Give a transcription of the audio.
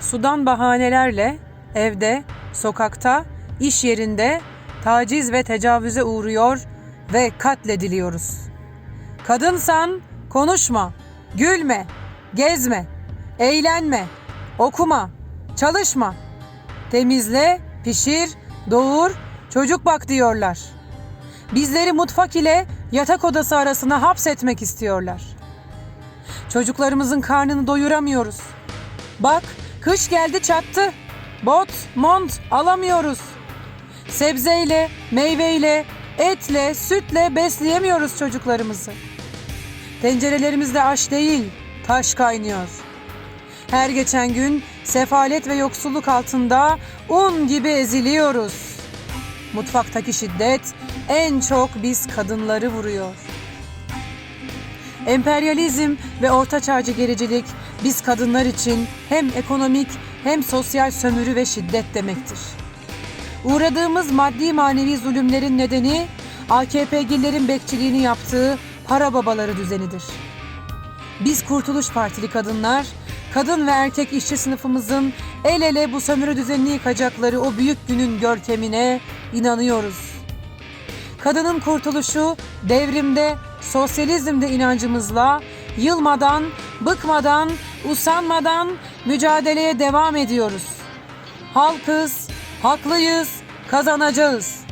sudan bahanelerle evde, sokakta, iş yerinde taciz ve tecavüze uğruyor ve katlediliyoruz. Kadınsan konuşma, gülme, gezme, eğlenme, okuma, çalışma. Temizle, pişir, doğur, çocuk bak diyorlar. Bizleri mutfak ile yatak odası arasına hapsetmek istiyorlar. Çocuklarımızın karnını doyuramıyoruz. Bak, kış geldi çattı. Bot, mont alamıyoruz. Sebzeyle, meyveyle, etle, sütle besleyemiyoruz çocuklarımızı. Tencerelerimizde aş değil, taş kaynıyor. Her geçen gün sefalet ve yoksulluk altında un gibi eziliyoruz. Mutfaktaki şiddet en çok biz kadınları vuruyor. Emperyalizm ve ortaçağcı gericilik biz kadınlar için hem ekonomik hem sosyal sömürü ve şiddet demektir. Uğradığımız maddi manevi zulümlerin nedeni AKP'lilerin bekçiliğini yaptığı para babaları düzenidir. Biz Kurtuluş Partili kadınlar, kadın ve erkek işçi sınıfımızın el ele bu sömürü düzenini yıkacakları o büyük günün görkemine inanıyoruz. Kadının kurtuluşu devrimde, sosyalizmde inancımızla yılmadan, bıkmadan, usanmadan mücadeleye devam ediyoruz. Halkız, haklıyız, kazanacağız.